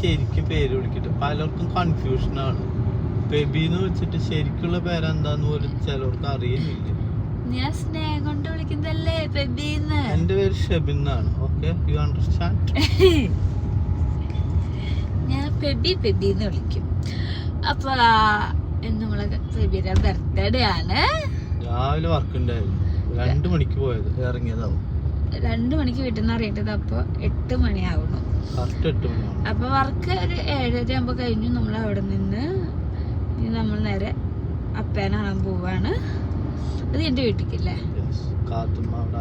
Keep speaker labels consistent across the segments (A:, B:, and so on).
A: ശരിക്കും പേര് വിളിക്കട്ടെ. പലർക്കും കൺഫ്യൂഷൻ ആണ്. ബേബിന്ന് വെച്ചിട്ട് ശരിക്കുള്ള പേരെന്താന്ന് പോലും ചിലർക്ക് അറിയുന്നില്ല.
B: ഞാൻ സ്നേഹം കൊണ്ട് വിളിക്കുന്നതല്ലേ ബെബീന്ന്?
A: എന്റെ പേര് ഷെബിൻ എന്നാണ്. ഓക്കെ യു അണ്ടർസ്റ്റാൻഡ്
B: ഞാൻ പെബി പെബി എന്ന് വിളിക്കും. അപ്പൊ നമ്മളെ ബെബിയുടെ ബർത്ത്ഡേ ആണ്.
A: രാവിലെ വർക്ക് ഉണ്ടായിരുന്നു. രണ്ടു മണിക്ക് പോയത് ഇറങ്ങിയതാവും.
B: രണ്ടു മണിക്ക് വീട്ടിൽ നിന്ന് അറിയേണ്ടത് അപ്പൊ എട്ട്
A: മണിയാണ്
B: അപ്പൊ വർക്ക് ഒരു ഏഴര ആകുമ്പോ കഴിഞ്ഞു നമ്മൾ അവിടെ നിന്ന്. ഇനി നമ്മൾ നേരെ അപ്പേനെ കാണാൻ പോവാണ്. അത് എന്റെ
A: വീട്ടിക്കല്ലേ?
B: കാത്തുമ്മയുടെ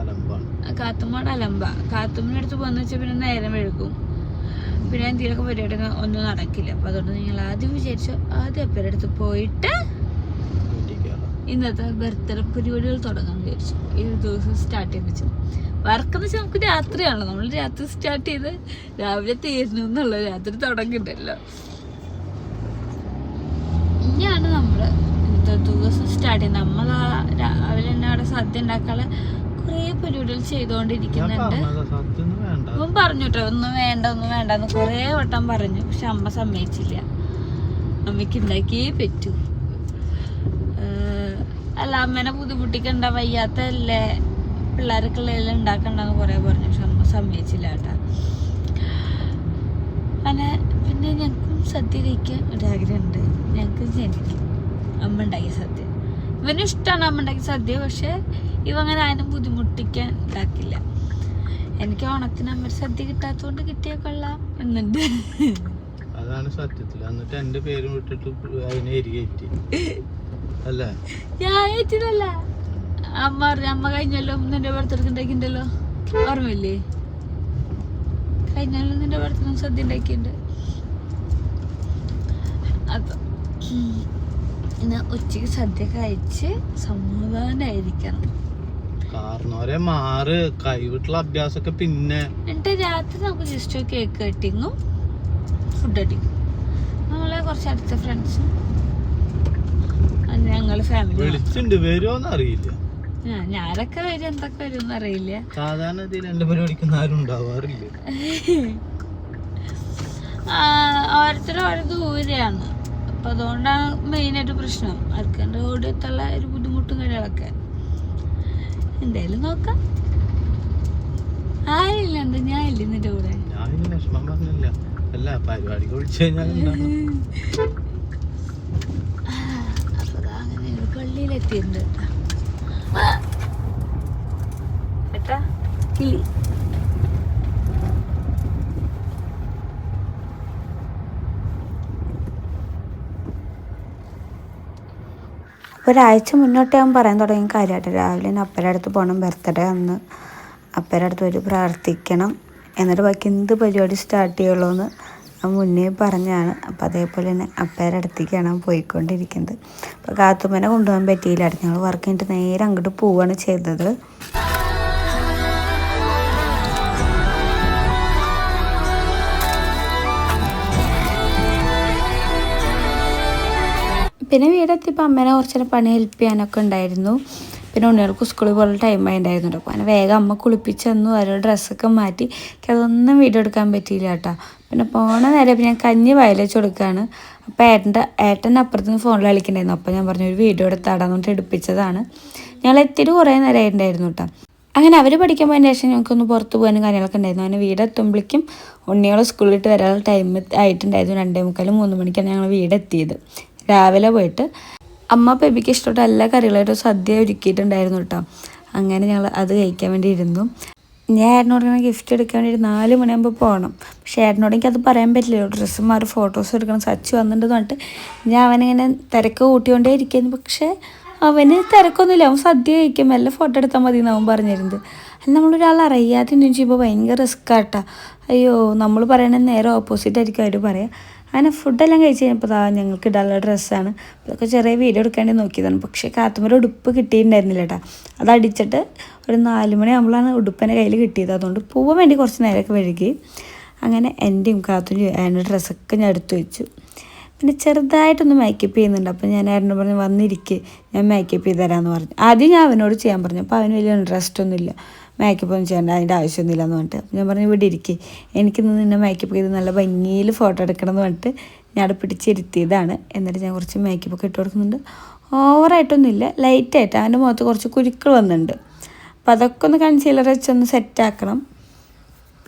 B: അലമ്പ. കാത്തുമ്മയുടെ അടുത്ത് പോകുന്ന വെച്ചാൽ പിന്നെ നേരം വഴുകും പിന്നെ എന്തെങ്കിലുമൊക്കെ പരിപാടി ഒന്നും നടക്കില്ല. അപ്പൊ അതുകൊണ്ട് നിങ്ങൾ ആദ്യം വിചാരിച്ചു ആദ്യം അപ്പേരുടെ അടുത്ത് പോയിട്ട് ഇന്നത്തെ ബർത്ത്ഡേ പരിപാടികൾ തുടങ്ങാൻ വിചാരിച്ചു. ഈ ദിവസം സ്റ്റാർട്ട് വെച്ചു. വർക്ക് എന്ന് വെച്ചാൽ നമുക്ക് രാത്രിയാണല്ലോ. നമ്മൾ രാത്രി സ്റ്റാർട്ട് ചെയ്ത് രാവിലെ തീരുന്നു എന്നുള്ള രാത്രി തുടങ്ങിണ്ടല്ലോ ഇനിയാണ് നമ്മൾ ഇന്നത്തെ ദിവസം സ്റ്റാർട്ട് ചെയ്യുന്നത്. നമ്മൾ രാവിലെ തന്നെ അവിടെ സദ്യ ഉണ്ടാക്കാനുള്ള കുറേ പരിപാടികൾ ചെയ്തുകൊണ്ടിരിക്കുന്നുണ്ട്. അവൻ പറഞ്ഞു കേട്ടോ ഒന്നും വേണ്ട ഒന്നും വേണ്ട എന്ന് കുറേ വട്ടം പറഞ്ഞു. പക്ഷെ അമ്മ സമ്മതിച്ചില്ല. അമ്മയ്ക്ക് ഉണ്ടാക്കിയേ പറ്റൂ. അല്ല അമ്മേനെ ബുദ്ധിമുട്ടിക്കണ്ട വയ്യാത്തല്ലേ പിള്ളേർക്കുള്ള ഉണ്ടാക്കണ്ടെന്ന് കുറേ പറഞ്ഞു പക്ഷെ സമ്മതിച്ചില്ല കേട്ടാ. അങ്ങനെ പിന്നെ ഞങ്ങൾക്കും സദ്യ കഴിക്കാൻ ഒരാഗ്രഹമുണ്ട്. ഞങ്ങൾക്ക് ജനിക്കും. അമ്മ ഉണ്ടാക്കിയ സദ്യ. ഇവനും ഇഷ്ടമാണ് അമ്മ ഉണ്ടാക്കിയ സദ്യ പക്ഷേ ഇവ അങ്ങനെ ആരും ബുദ്ധിമുട്ടിക്കാൻ ഉണ്ടാക്കില്ല. എനിക്ക് ഓണത്തിന് അമ്മ സദ്യ കിട്ടാത്തതുകൊണ്ട് കിട്ടിയാൽ കൊള്ളാം എന്നുണ്ട്.
A: അതാണ് സത്യത്തിൽ. എന്നിട്ട് എന്റെ പേര് വിട്ടിട്ട് അതിനെ എരികയറ്റി അല്ലേ?
B: ഞാൻ ഏറ്റില്ലല്ല അമ്മ പറഞ്ഞു അമ്മ കഴിഞ്ഞല്ലോ? നിന്റെ ബർത്ത്ഡേക്ക് ഉണ്ടാക്കിണ്ടല്ലോ ഓർമ്മയില്ലേ? കഴിഞ്ഞല്ലോ നിന്റെ ബർത്ത്ഡേ സദ്യ ഉണ്ടാക്കിയിട്ടുണ്ട് അപ്പൊ ഇന്ന് ഉച്ചയ്ക്ക് സദ്യ കഴിച്ച് സമാധാനായിരിക്കണം.
A: കാരണവരെ മാറ് കൈവിട്ടുള്ള അഭ്യാസമൊക്കെ പിന്നെ.
B: എന്നിട്ട് രാത്രി നമുക്ക് ജസ്റ്റ് കേക്ക് കട്ടിങ്ങും ഫുഡ് അടിക്കും. നമ്മളെ കുറച്ച് അടുത്ത ഫ്രണ്ട്സും ഞങ്ങൾ ഫാമിലി
A: വിളിച്ചിട്ടുണ്ട് വരുമോന്ന് അറിയില്ല.
B: ഞാനൊക്കെ വരും എന്തൊക്കെ വരും എന്നറിയില്ല
A: സാധാരണ എന്റെ പരിപാടിക്ക് ആരും ഉണ്ടാവാറില്ല.
B: ഓരോരുത്തരും ഓരോ ദൂരെയാണ്. അപ്പൊ അതുകൊണ്ടാണ് മെയിനായിട്ട് പ്രശ്നം. ആർക്കെന്റെ ഓടി എത്തുള്ള ഒരു ബുദ്ധിമുട്ടും കാര്യങ്ങളൊക്കെ. എന്തായാലും നോക്കാം. ആരില്ല എന്ത് ഞാൻ ഇല്ല നിന്റെ കൂടെ.
A: അല്ല പരിപാടിക്ക് വിളിച്ചു കഴിഞ്ഞാൽ
B: അപ്പൊ അങ്ങനെ പള്ളിയിലെത്തിയിട്ടുണ്ട്.
C: ഒരാഴ്ച മുന്നോട്ട് ഞാൻ പറയാൻ തുടങ്ങിയ കാര്യമായിട്ട് രാവിലെ തന്നെ അപ്പയുടെ അടുത്ത് പോകണം ബർത്ത്ഡേ അന്ന് അപ്പരെ അടുത്ത് ഒരു പ്രാർത്ഥിക്കണം. എന്നിട്ട് ബാക്കി എന്ത് പരിപാടി സ്റ്റാർട്ട് ചെയ്യുള്ളൂ എന്ന് മുന്നേ പറഞ്ഞാണ്. അപ്പോൾ അതേപോലെ തന്നെ അപ്പേരുടെ അടുത്തേക്കാണ് പോയിക്കൊണ്ടിരിക്കുന്നത്. അപ്പോൾ കാത്തുമ്മനെ കൊണ്ടുപോകാൻ പറ്റിയില്ല. ഞങ്ങൾ വർക്ക് കഴിഞ്ഞിട്ട് നേരെ അങ്ങോട്ട് പോവുകയാണ് ചെയ്തത്. പിന്നെ വീടെത്തിയപ്പോൾ അമ്മേനെ കുറച്ചേരം പണി ഹെൽപ്പ് ചെയ്യാനൊക്കെ ഉണ്ടായിരുന്നു. പിന്നെ ഉണ്ണികൾക്ക് സ്കൂളിൽ ടൈം ഉണ്ടായിരുന്നുണ്ട് അപ്പോൾ അങ്ങനെ വേഗം അമ്മ കുളിപ്പിച്ചെന്നു അവരുടെ ഡ്രസ്സൊക്കെ മാറ്റി. അതൊന്നും വീഡിയോ എടുക്കാൻ പറ്റിയില്ല കേട്ടോ. പിന്നെ പോണ നേരം ഞാൻ കഞ്ഞി വയലച്ച് കൊടുക്കുകയാണ് അപ്പോൾ ഏട്ടന്റെ ഏട്ടൻ അപ്പുറത്ത് നിന്ന് ഫോണിൽ കളിക്കണ്ടായിരുന്നു അപ്പോൾ ഞാൻ പറഞ്ഞു ഒരു വീഡിയോ എടുത്താടാന്ന് പറഞ്ഞിട്ട് എടുപ്പിച്ചതാണ്. ഞങ്ങൾ എത്തിയിട്ട് കുറേ നേരം ആയിട്ടുണ്ടായിരുന്നു കേട്ടോ. അങ്ങനെ അവർ പഠിക്കാൻ പോയതിന് ശേഷം ഞങ്ങൾക്കൊന്ന് പുറത്ത് പോകാനും കാര്യങ്ങളൊക്കെ ഉണ്ടായിരുന്നു. അങ്ങനെ വീടെത്തുമ്പോഴേക്കും ഉണ്ണിയോളെ സ്കൂളിലിട്ട് വരാനുള്ള ടൈം ആയിട്ടുണ്ടായിരുന്നു. രണ്ടേ മുക്കാലും മൂന്ന് മണിക്കാണ് ഞങ്ങൾ വീടെത്തിയത് രാവിലെ പോയിട്ട് അമ്മ ബേബിക്ക് ഇഷ്ടപ്പെട്ട എല്ലാ കറികളായിട്ടും സദ്യ ഒരുക്കിയിട്ടുണ്ടായിരുന്നു കേട്ടോ. അങ്ങനെ ഞങ്ങൾ അത് കഴിക്കാൻ വേണ്ടി ഇരുന്നു. ഞാൻ ഏട്ടനോട് ഇങ്ങനെ ഗിഫ്റ്റ് എടുക്കാൻ വേണ്ടി നാല് മണിയാകുമ്പോൾ പോകണം പക്ഷേ ഏട്ടനോട് എനിക്കത് പറയാൻ പറ്റില്ലല്ലോ ഡ്രസ്സ് മാറി ഫോട്ടോസ് എടുക്കണം. സച്ച് വന്നിട്ടുണ്ടെന്ന് പറഞ്ഞിട്ട് ഞാൻ അവനിങ്ങനെ തിരക്ക് കൂട്ടിക്കൊണ്ടേ ഇരിക്കുന്നു. പക്ഷേ അവന് തിരക്കൊന്നുമില്ല. അവൻ സദ്യ കഴിക്കും. എല്ലാം ഫോട്ടോ എടുത്താൽ മതി എന്ന് അവൻ പറഞ്ഞിരുന്നത് അല്ല നമ്മളൊരാൾ അറിയാതെ എന്ന് ചോദിച്ചപ്പോൾ ഭയങ്കര റിസ്ക് ആട്ടാ. അയ്യോ നമ്മൾ പറയണത് നേരെ ഓപ്പോസിറ്റ് ആയിരിക്കും അവർ പറയാം. അങ്ങനെ ഫുഡെല്ലാം കഴിച്ച് കഴിഞ്ഞപ്പോൾ ഇതാ ഞങ്ങൾക്ക് ഇടാനുള്ള ഡ്രസ്സാണ് അതൊക്കെ ചെറിയ വീഡിയോ എടുക്കാൻ വേണ്ടി നോക്കിയതാണ്. പക്ഷേ കാത്തുമ്പോൾ ഉടുപ്പ് കിട്ടിയിട്ടുണ്ടായിരുന്നില്ല കേട്ടോ അത് അടിച്ചിട്ട് ഒരു നാല് മണി ആകുമ്പോഴാണ് ഉടുപ്പന്റെ കയ്യിൽ കിട്ടിയത്. അതുകൊണ്ട് പോകാൻ വേണ്ടി കുറച്ച് നേരമൊക്കെ വഴുകി അങ്ങനെ എന്റെയും കാത്തും അതിന്റെ ഡ്രസ്സൊക്കെ ഞാൻ എടുത്തു വെച്ചു. പിന്നെ ചെറുതായിട്ടൊന്ന് മേക്കപ്പ് ചെയ്യുന്നുണ്ട്. അപ്പോൾ ഞാൻ ആരോട് പറഞ്ഞു വന്നിരിക്ക് ഞാൻ മേക്കപ്പ് ചെയ്ത് തരാമെന്ന് പറഞ്ഞു. ആദ്യം ഞാൻ അവനോട് ചെയ്യാൻ പറഞ്ഞു. അപ്പോൾ അവന് വലിയ ഇൻട്രസ്റ്റ് ഒന്നുമില്ല മേക്കപ്പ് ഒന്നും ചെയ്യേണ്ട അതിന്റെ ആവശ്യമൊന്നുമില്ല എന്ന് പറഞ്ഞിട്ട്. ഞാൻ പറഞ്ഞു ഇവിടെ ഇരിക്കേ. എനിക്കിന്ന് നിന്നെ മേക്കപ്പ് ചെയ്ത് നല്ല ഭംഗിയിൽ ഫോട്ടോ എടുക്കണം എന്ന് പറഞ്ഞിട്ട് ഞാൻ അവിടെ പിടിച്ചിരുത്തിയതാണ്. എന്നിട്ട് ഞാൻ കുറച്ച് മേക്കപ്പ് ഒക്കെ ഇട്ട് കൊടുക്കുന്നുണ്ട്. ഓവറായിട്ടൊന്നുമില്ല ലൈറ്റായിട്ട് അവന്റെ മുഖത്ത് കുറച്ച് കുരുക്കൾ വന്നിട്ടുണ്ട്. അപ്പോൾ അതൊക്കെ ഒന്ന് കൺസീലർ വെച്ചൊന്ന് സെറ്റാക്കണം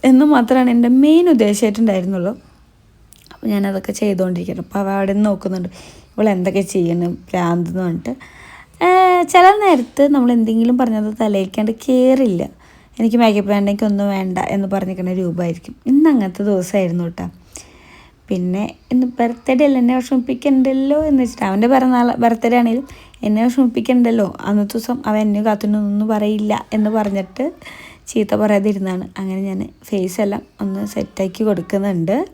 C: എന്ന് മാത്രമാണ് എന്റെ മെയിൻ ഉദ്ദേശമായിട്ടുണ്ടായിരുന്നുള്ളൂ അപ്പോൾ ഞാനതൊക്കെ ചെയ്തുകൊണ്ടിരിക്കണം അപ്പോൾ അവ അവിടെ നിന്ന് നോക്കുന്നുണ്ട്. ഇവൾ എന്തൊക്കെ ചെയ്യണം ഭ്രാന്ത് എന്ന് പറഞ്ഞിട്ട്. ചില നേരത്ത് നമ്മൾ എന്തെങ്കിലും പറഞ്ഞത് തലയിൽക്കാണ്ട് കയറില്ല എനിക്ക് മേക്കപ്പ് വേണ്ട എനിക്ക് ഒന്നും വേണ്ട എന്ന് പറഞ്ഞിരിക്കുന്ന രൂപമായിരിക്കും. ഇന്ന് അങ്ങനത്തെ ദിവസമായിരുന്നു കേട്ടോ. പിന്നെ ഇന്ന് ബർത്ത്ഡേ അല്ല എന്നെ വിഷമിപ്പിക്കണ്ടല്ലോ എന്ന് വെച്ചിട്ട് അവന്റെ പിറന്നാൾ ബർത്ത്ഡേ ആണെങ്കിലും എന്നെ വിഷമിപ്പിക്കണ്ടല്ലോ അന്നത്തെ ദിവസം അവൻ എന്നെ കാത്തുനിന്നൊന്നും പറയില്ല എന്ന് പറഞ്ഞിട്ട് ചീത്ത പറയാതിരുന്നാണ് അങ്ങനെ ഞാൻ ഫേസ് എല്ലാം ഒന്ന് സെറ്റാക്കി കൊടുക്കുന്നുണ്ട്.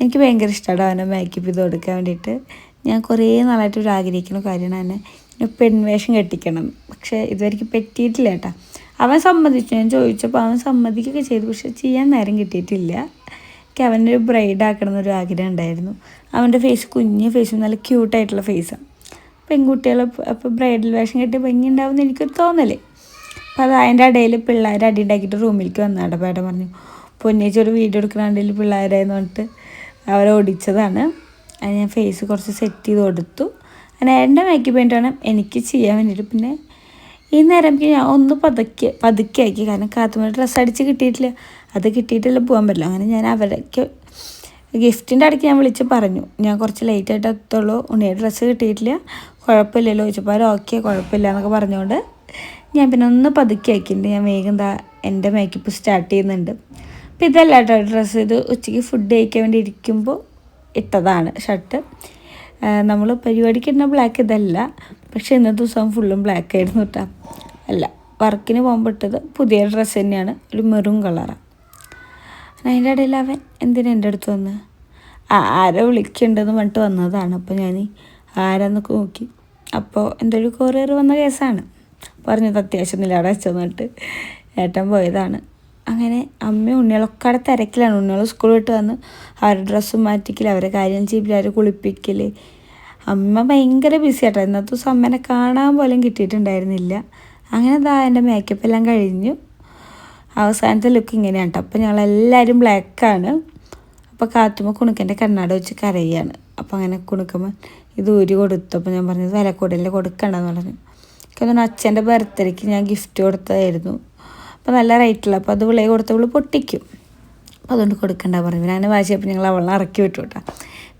C: എനിക്ക് ഭയങ്കര ഇഷ്ടമാണ് അവനെ മേക്കപ്പ് ചെയ്ത് കൊടുക്കാൻ വേണ്ടിയിട്ട്. ഞാൻ കുറേ നാളായിട്ട് ഒരു ആഗ്രഹിക്കുന്ന കാര്യമാണ് അവനെ പെൺവേഷം കെട്ടിക്കണം. പക്ഷേ ഇതുവരെയ്ക്ക് പറ്റിയിട്ടില്ല കേട്ടോ. അവൻ സമ്മതിച്ചു. ഞാൻ ചോദിച്ചപ്പോൾ അവൻ സമ്മതിക്കുകയൊക്കെ ചെയ്തു. പക്ഷെ ചെയ്യാൻ നേരം കിട്ടിയിട്ടില്ല. എനിക്ക് അവനൊരു ബ്രൈഡ് ആക്കണം എന്നൊരു ആഗ്രഹം ഉണ്ടായിരുന്നു. അവന്റെ ഫേസ് കുഞ്ഞ് ഫേസും നല്ല ക്യൂട്ടായിട്ടുള്ള ഫേസാണ് പെൺകുട്ടികൾ അപ്പോൾ ബ്രൈഡൽ വേഷം കെട്ടി ഭംഗി ഉണ്ടാവുമെന്ന് എനിക്കൊരു തോന്നൽ അപ്പോൾ അത് അതിന്റെ ഇടയിൽ പിള്ളേർ അടി ഉണ്ടാക്കിയിട്ട് റൂമിലേക്ക് വന്നാട്ടെ പേട പറഞ്ഞു. പൊന്നേച്ചി ഒരു വീഡിയോ എടുക്കുന്നുണ്ടെങ്കിൽ പിള്ളേരായെന്ന് പറഞ്ഞിട്ട് അവരെ ഓടിച്ചതാണ്. അത് ഞാൻ ഫേസ് കുറച്ച് സെറ്റ് ചെയ്ത് കൊടുത്തു. അങ്ങനെ എന്റെ മേക്കപ്പ് വേണ്ടിയാണ് എനിക്ക് ചെയ്യാൻ വേണ്ടിയിട്ട് പിന്നെ ഈ നേരം എനിക്ക് ഞാൻ ഒന്ന് പതുക്കെ പതുക്കെ ആക്കി. കാരണം കാത്തുമ്മ ഡ്രസ്സ് അടിച്ച് കിട്ടിയിട്ടില്ല. അത് കിട്ടിയിട്ടില്ല പോകാൻ പറ്റില്ല. അങ്ങനെ ഞാൻ അവരൊക്കെ ഗിഫ്റ്റിന്റെ ഇടയ്ക്ക് ഞാൻ വിളിച്ച് പറഞ്ഞു. ഞാൻ കുറച്ച് ലേറ്റ് ആയിട്ട് എത്തുള്ളൂ. ഉണ്ണിയുടെ ഡ്രസ്സ് കിട്ടിയിട്ടില്ല. കുഴപ്പമില്ലല്ലോ. ചോദിച്ചപ്പോൾ അവർ ഓക്കെ കുഴപ്പമില്ല എന്നൊക്കെ പറഞ്ഞുകൊണ്ട് ഞാൻ പിന്നെ ഒന്ന് പതുക്കി ആക്കിയിട്ടുണ്ട്. ഞാൻ വേഗം എന്താ എന്റെ മേക്കപ്പ് സ്റ്റാർട്ട് ചെയ്യുന്നുണ്ട്. അപ്പോൾ ഇതല്ല കേട്ടോ ഡ്രസ്സ് ഇത് ഉച്ചയ്ക്ക് ഫുഡ് കഴിക്കാൻ വേണ്ടി ഇരിക്കുമ്പോൾ ഇട്ടതാണ് ഷർട്ട് നമ്മൾ പരിപാടിക്ക് ഇടുന്ന ബ്ലാക്ക് ഇതല്ല. പക്ഷേ ഇന്നത്തെ ദിവസം ഫുള്ളും ബ്ലാക്ക് ആയിരുന്നു കേട്ടോ അല്ല വർക്കിന് പോകുമ്പോൾ ഇട്ടത് പുതിയ ഡ്രസ്സ് തന്നെയാണ്. ഒരു മെറൂൺ കളറാണ് അതിന്റെ ഇടയിൽ അവൻ എന്തിനാ എന്റെ അടുത്ത് വന്ന്? ആരെ വിളിക്കുന്നുണ്ടെന്ന് പറഞ്ഞിട്ട് വന്നതാണ്. അപ്പോൾ ഞാൻ ആരാന്നൊക്കെ നോക്കി. അപ്പോൾ എന്തൊരു കൊറിയർ വന്ന കേസാണ്. പറഞ്ഞത് അത്യാവശ്യം അവിടെ വെച്ചെന്ന് വന്നിട്ട് ഏട്ടൻ പോയതാണ്. അങ്ങനെ അമ്മയും ഉണ്ണികളൊക്കെ അവിടെ തിരക്കിലാണ്. ഉണ്ണികൾ സ്കൂൾ വിട്ട് വന്ന് അവരുടെ ഡ്രസ്സ് മാറ്റിക്കൽ അവരെ കാര്യം ചെയ്യില്ല അവരെ കുളിപ്പിക്കൽ അമ്മ ഭയങ്കര ബിസി ആട്ടോ ഇന്നത്തെ ദിവസം അമ്മേനെ കാണാൻ പോലും കിട്ടിയിട്ടുണ്ടായിരുന്നില്ല. അങ്ങനെ ദാ എന്റെ മേക്കപ്പ് എല്ലാം കഴിഞ്ഞു. അവസാനത്തെ ലുക്ക് ഇങ്ങനെയാണ് കേട്ടോ അപ്പോൾ ഞങ്ങളെല്ലാവരും ബ്ലാക്കാണ് അപ്പോൾ കാത്തുമ്പോൾ കുണുക്കന്റെ കണ്ണാട് വെച്ച് കരയാണ്. അപ്പോൾ അങ്ങനെ കുണുക്കുമ്പോൾ ഇത് ഊരി കൊടുത്തു. അപ്പോൾ ഞാൻ പറഞ്ഞത് വില കൂടുതൽ കൊടുക്കണ്ടെന്ന് പറഞ്ഞു. എനിക്ക് അച്ഛന്റെ ബർത്ത്ഡേക്ക് ഞാൻ ഗിഫ്റ്റ് കൊടുത്തതായിരുന്നു. അപ്പോൾ നല്ല റേറ്റുള്ള അപ്പോൾ അത് വിളയെ കൊടുത്തവൾ പൊട്ടിക്കും. അപ്പോൾ അതുകൊണ്ട് കൊടുക്കണ്ട പറഞ്ഞു. പിന്നെ അങ്ങനെ വാശിയപ്പോൾ ഞങ്ങൾ അവളെ ഇറക്കി വിട്ടു കേട്ടോ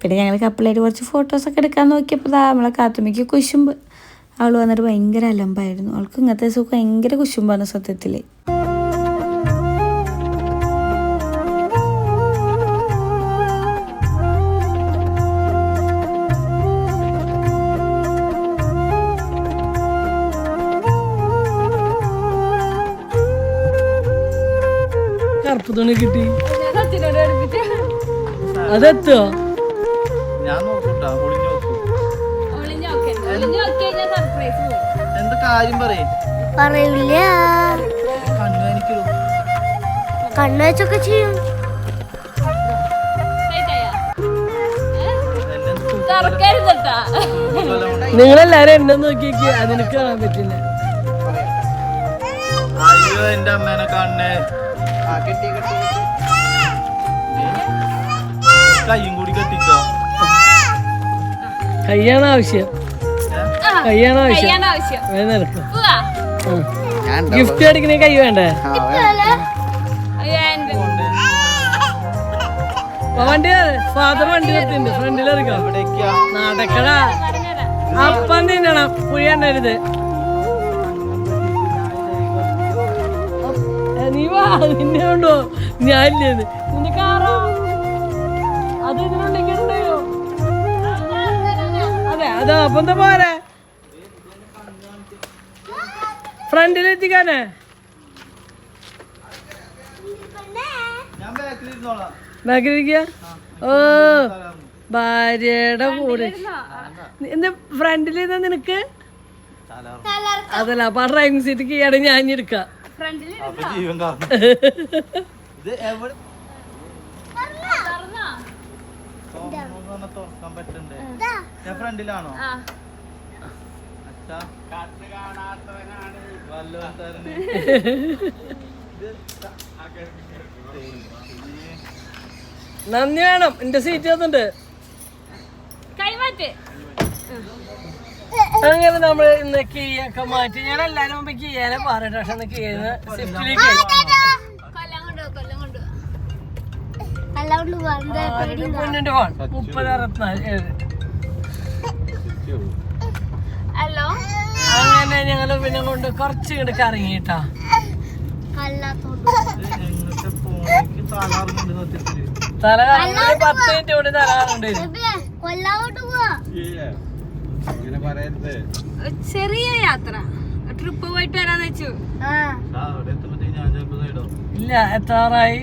C: പിന്നെ ഞങ്ങൾ കപ്പിളായിട്ട് കുറച്ച് ഫോട്ടോസൊക്കെ എടുക്കാൻ നോക്കിയപ്പോൾ നമ്മളെ കാത്തുമ്മയ്ക്ക് കുശുമ്പ്. അവൾ വന്നിട്ട് ഭയങ്കര അലമ്പായിരുന്നു. അവൾക്ക് ഇങ്ങനത്തെ സുഖം ഭയങ്കര കുശുമ്പാണ് സത്യത്തിൽ
D: കറുപ്പ് തുണി കിട്ടി അതെത്തോ
A: ഞാൻ നോക്കൂട്ടാ ഒളിഞ്ഞു നോക്കൂ. എന്ത് കാര്യം പറയേ?
E: പറയില്ല.
A: കണ്ണു എനിക്കൊരു
E: കണ്ണു ചെയ്യും.
D: നിങ്ങളെല്ലാരും എന്നെ നോക്കിയേക്ക് അതിനൊക്കെ കാണാൻ പറ്റില്ല.
A: അയ്യോ എന്റെ അമ്മേനെ കാണണേ. കയ്യും കൂടി കെട്ടിക്കോ.
D: കയ്യാണ് ആവശ്യം. കയ്യാണ് ആവശ്യം. ഗിഫ്റ്റ് അടിക്കണേ കൈ വേണ്ടേ? വണ്ടി ഫാദർ വണ്ടി നിർത്തിണ്ട് ഫ്രണ്ടിൽ ഇറക്കാം
A: എവിടേക്കാ?
D: നടക്കടാ. അപ്പം തിന്നണം. പുഴിയണ്ടരുത് നീ നിന്നെ കൊണ്ടോ? നിന്റെ കാറോ? അത് ഇതിനുണ്ടെങ്കിലുണ്ടോ അതെ അതോ അപ്പൊ എന്താ പോരെ? ഫ്രണ്ടിലെത്തിക്കാനേ ബാക്കിലിരിക്കുക ഓ ഭാര്യയുടെ കൂടെ. എന്താ ഫ്രണ്ടിലിരുന്ന നിനക്ക്? അതല്ല അപ്പൊ ആ ഡ്രൈവിംഗ് സീറ്റ് കീഴാണ് ഞാൻ എടുക്കാം
A: അപ്പൊ ജീവൻ കാരണം. ഇത് എവിടെ? തുറക്കാൻ പറ്റണ്ടേ ഞാൻ ഫ്രണ്ടിലാണോ.
D: നന്ദി വേണം. എന്റെ സീറ്റ് ഏതുണ്ട്
B: കൈമാറ്റ്.
D: അങ്ങനെ നമ്മൾ ഇന്ന് കീയൊക്കെ മാറ്റി. ഞാൻ എല്ലാരും മുമ്പ് കീയാനെ പറഞ്ഞിട്ട് പക്ഷെ കീന്ന് സ്വിഫ്റ്റിലേക്ക് ഫോൺ. മുപ്പത് അറുപത്തിനാല് ഏഴ്.
B: ഹലോ?
D: അങ്ങനെ ഞങ്ങൾ പിന്നെ കൊണ്ട് കുറച്ച് ഇങ്ങോട്ട് കറങ്ങിട്ടാ. തല കറങ്ങി പത്ത് മിനിറ്റ് കൂടി തല കറങ്ങി
E: കൊല്ലാവോട്ട് പോവാ.
B: ചെറിയ യാത്ര. ട്രിപ്പ് പോയിട്ട് വരാന്ന് വെച്ചു.
D: ഇല്ല എത്താറായി.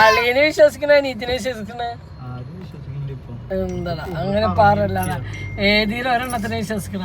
D: അളിയനെ വിശ്വസിക്കണ? നീതിനെ വിശ്വസിക്കണ? എന്താ അങ്ങനെ പാറല്ല ഏതിലും ഒരെണ്ണത്തിനെ വിശ്വസിക്കണ?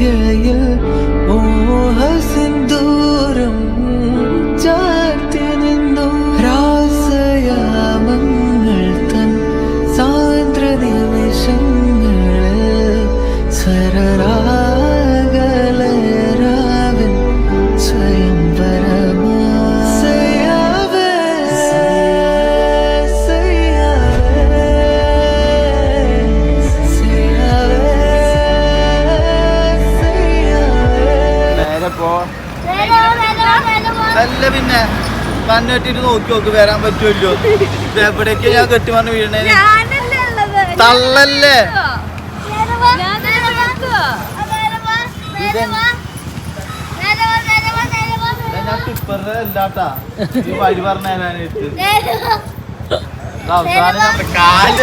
F: Yeah. പോ. പിന്നെ. കണ്ണെട്ടിട്ട് നോക്കി നോക്ക് വരാൻ പറ്റുമല്ലോ. എവിടേക്ക് ഞാൻ കെട്ടി വന്ന് വീഴണേ? തള്ളല്ലേ? അല്ലാട്ടാ. ഈ വഴി പറഞ്ഞു തരാനായിട്ട് അവസാനം
B: കാൽ